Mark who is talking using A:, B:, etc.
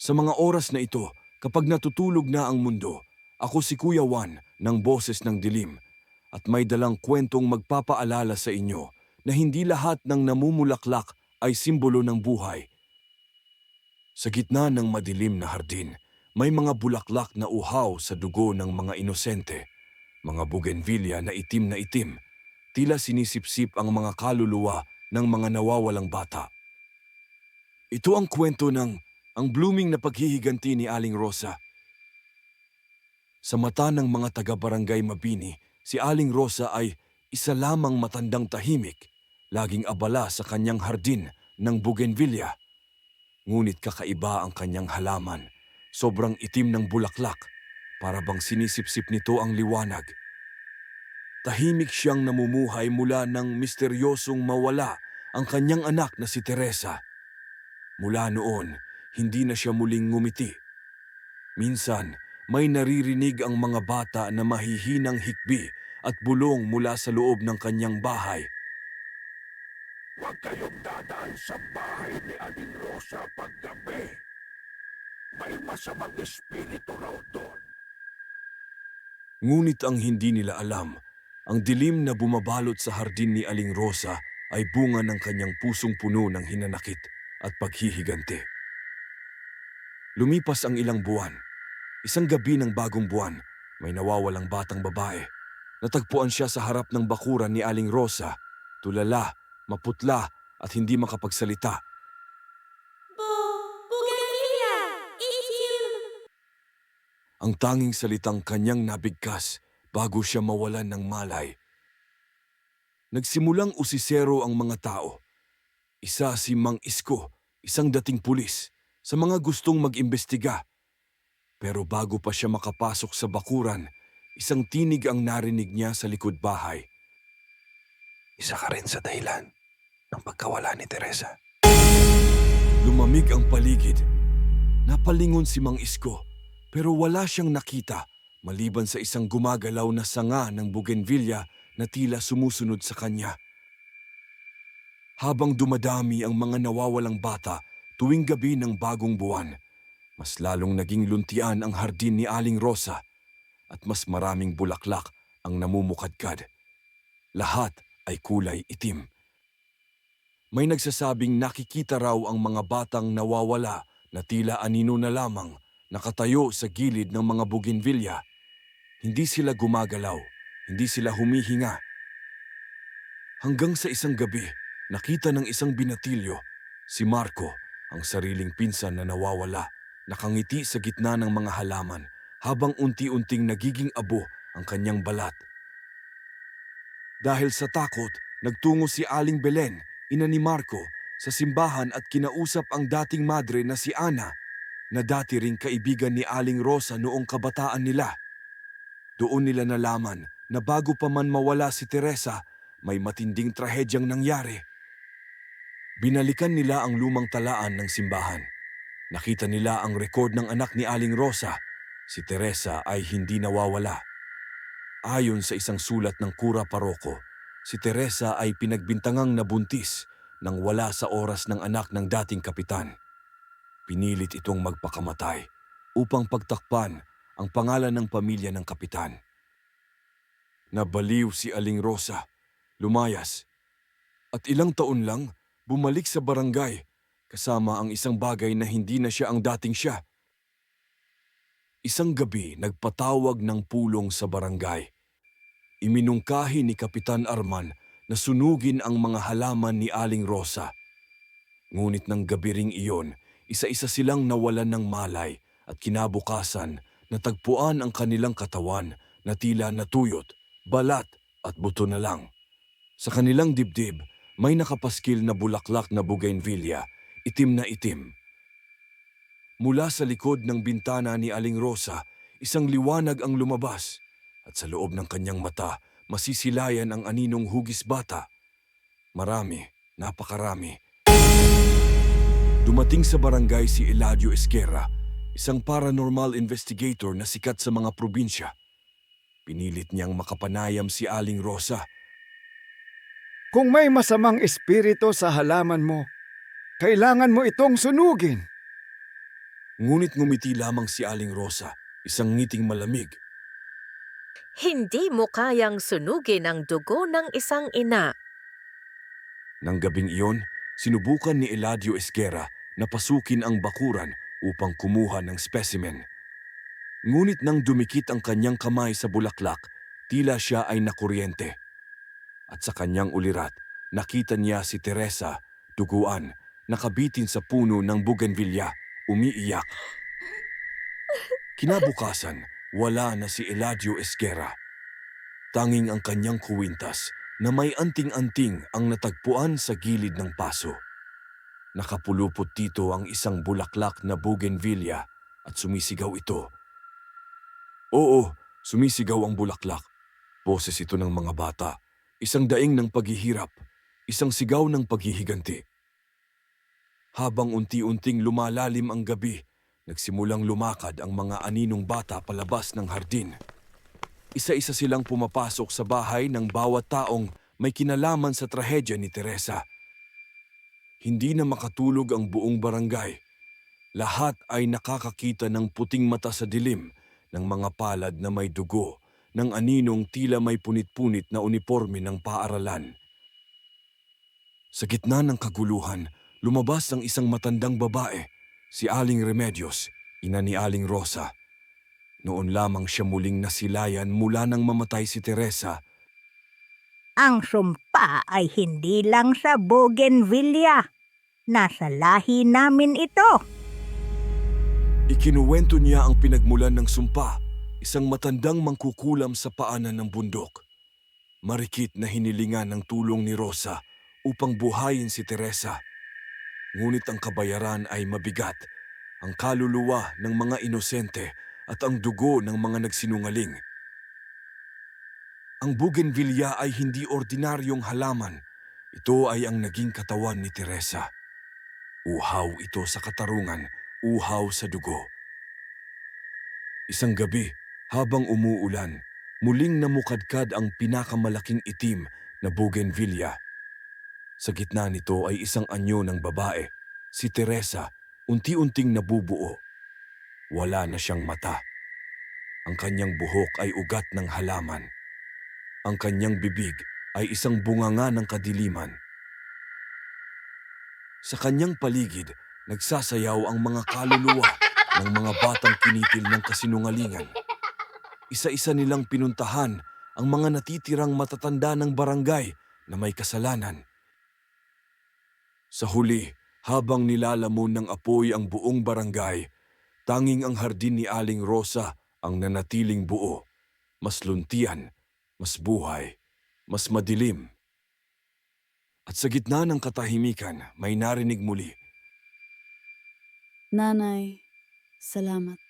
A: Sa mga oras na ito, kapag natutulog na ang mundo, ako si Kuya Juan ng Boses ng Dilim at may dalang kwentong magpapaalala sa inyo na hindi lahat ng namumulaklak ay simbolo ng buhay. Sa gitna ng madilim na hardin, may mga bulaklak na uhaw sa dugo ng mga inosente, mga bougainvillea na itim na itim, tila sinisipsip ang mga kaluluwa ng mga nawawalang bata. Ito ang kwento ng ang blooming na paghihiganti ni Aling Rosa. Sa mata ng mga taga-barangay Mabini, si Aling Rosa ay isa lamang matandang tahimik, laging abala sa kanyang hardin ng bougainvillea. Ngunit kakaiba ang kanyang halaman, sobrang itim ng bulaklak, para bang sinisipsip nito ang liwanag. Tahimik siyang namumuhay mula ng misteryosong mawala ang kanyang anak na si Teresa. Mula noon, hindi na siya muling ngumiti. Minsan, may naririnig ang mga bata na mahihinang hikbi at bulong mula sa loob ng kanyang bahay.
B: Huwag kayong dadaan sa bahay ni Aling Rosa paggabi. May masamang espiritu raw doon.
A: Ngunit ang hindi nila alam, ang dilim na bumabalot sa hardin ni Aling Rosa ay bunga ng kanyang pusong puno ng hinanakit at paghihigante. Lumipas ang ilang buwan. Isang gabi ng bagong buwan, may nawawalang batang babae. Natagpuan siya sa harap ng bakuran ni Aling Rosa, tulala, maputla at hindi makapagsalita. Ang tanging salitang kanyang nabigkas bago siya mawalan ng malay. Nagsimulang usisero ang mga tao. Isa si Mang Isko, isang dating pulis, sa mga gustong mag-imbestiga. Pero bago pa siya makapasok sa bakuran, isang tinig ang narinig niya sa likod bahay. Isa ka rin sa dahilan ng pagkawala ni Teresa. Lumamig ang paligid. Napalingon si Mang Isko pero wala siyang nakita maliban sa isang gumagalaw na sanga ng bougainvillea na tila sumusunod sa kanya. Habang dumadami ang mga nawawalang bata tuwing gabi ng bagong buwan, mas lalong naging luntian ang hardin ni Aling Rosa at mas maraming bulaklak ang namumukadkad. Lahat ay kulay itim. May nagsasabing nakikita raw ang mga batang nawawala na tila anino na lamang nakatayo sa gilid ng mga bougainvillea. Hindi sila gumagalaw, hindi sila humihinga. Hanggang sa isang gabi, nakita ng isang binatilyo, si Marco, ang sariling pinsan na nawawala, nakangiti sa gitna ng mga halaman habang unti-unting nagiging abo ang kanyang balat. Dahil sa takot, nagtungo si Aling Belen, ina ni Marco, sa simbahan at kinausap ang dating madre na si Ana, na dati ring kaibigan ni Aling Rosa noong kabataan nila. Doon nila nalaman na bago pa man mawala si Teresa, may matinding trahedyang nangyari. Binalikan nila ang lumang talaan ng simbahan. Nakita nila ang rekord ng anak ni Aling Rosa. Si Teresa ay hindi nawawala. Ayon sa isang sulat ng Kura Paroko, si Teresa ay pinagbintangang nabuntis nang wala sa oras ng anak ng dating kapitan. Pinilit itong magpakamatay upang pagtakpan ang pangalan ng pamilya ng kapitan. Nabaliw si Aling Rosa, lumayas, at ilang taon lang bumalik sa barangay kasama ang isang bagay na hindi na siya ang dating siya. Isang gabi nagpatawag ng pulong sa barangay. Iminungkahi ni Kapitan Arman na sunugin ang mga halaman ni Aling Rosa. Ngunit ng gabi ring iyon, isa-isa silang nawalan ng malay at kinabukasan natagpuan ang kanilang katawan na tila natuyot, balat at buto na lang. Sa kanilang dibdib, may nakapaskil na bulaklak na bougainvillea, itim na itim. Mula sa likod ng bintana ni Aling Rosa, isang liwanag ang lumabas at sa loob ng kanyang mata, masisilayan ang aninong hugis bata. Marami, napakarami. Dumating sa barangay si Eladio Esquerra, isang paranormal investigator na sikat sa mga probinsya. Pinilit niyang makapanayam si Aling Rosa.
C: Kung may masamang espiritu sa halaman mo, kailangan mo itong sunugin.
A: Ngunit ngumiti lamang si Aling Rosa, isang ngiting malamig.
D: Hindi mo kayang sunugin ang dugo ng isang ina.
A: Nang gabing iyon, sinubukan ni Eladio Esguera na pasukin ang bakuran upang kumuha ng specimen. Ngunit nang dumikit ang kanyang kamay sa bulaklak, tila siya ay nakuryente. At sa kanyang ulirat, nakita niya si Teresa, duguan, nakabitin sa puno ng bougainvillea, umiiyak. Kinabukasan, wala na si Eladio Esguera. Tanging ang kanyang kuwintas na may anting-anting ang natagpuan sa gilid ng paso. Nakapulupot dito ang isang bulaklak na bougainvillea at sumisigaw ito. Oo, sumisigaw ang bulaklak. Boses ito ng mga bata. Isang daing ng paghihirap. Isang sigaw ng paghihiganti. Habang unti-unting lumalalim ang gabi, nagsimulang lumakad ang mga aninong bata palabas ng hardin. Isa-isa silang pumapasok sa bahay ng bawat taong may kinalaman sa trahedya ni Teresa. Hindi na makatulog ang buong barangay. Lahat ay nakakakita ng puting mata sa dilim ng mga palad na may dugo ng aninong tila may punit-punit na uniforme ng paaralan. Sa gitna ng kaguluhan, lumabas ang isang matandang babae, si Aling Remedios, ina ni Aling Rosa. Noon lamang siya muling nasilayan mula nang mamatay si Teresa.
E: Ang sumpa ay hindi lang sa Bougainvillea. Nasa lahi namin ito.
A: Ikinuwento niya ang pinagmulan ng sumpa, isang matandang mangkukulam sa paanan ng bundok. Marikit na hinilingan ng tulong ni Rosa upang buhayin si Teresa. Ngunit ang kabayaran ay mabigat, ang kaluluwa ng mga inosente at ang dugo ng mga nagsinungaling. Ang bougainvillea ay hindi ordinaryong halaman. Ito ay ang naging katawan ni Teresa. Uhaw ito sa katarungan, uhaw sa dugo. Isang gabi, habang umuulan, muling namukadkad ang pinakamalaking itim na bougainvillea. Sa gitna nito ay isang anyo ng babae, si Teresa, unti-unting nabubuo. Wala na siyang mata. Ang kanyang buhok ay ugat ng halaman. Ang kanyang bibig ay isang bunganga ng kadiliman. Sa kanyang paligid, nagsasayaw ang mga kaluluwa ng mga batang kinitil ng kasinungalingan. Isa-isa nilang pinuntahan ang mga natitirang matatanda ng barangay na may kasalanan. Sa huli, habang nilalamon ng apoy ang buong barangay, tanging ang hardin ni Aling Rosa ang nanatiling buo. Mas luntian, mas buhay, mas madilim. At sa gitna ng katahimikan, may narinig muli.
F: Nanay, salamat.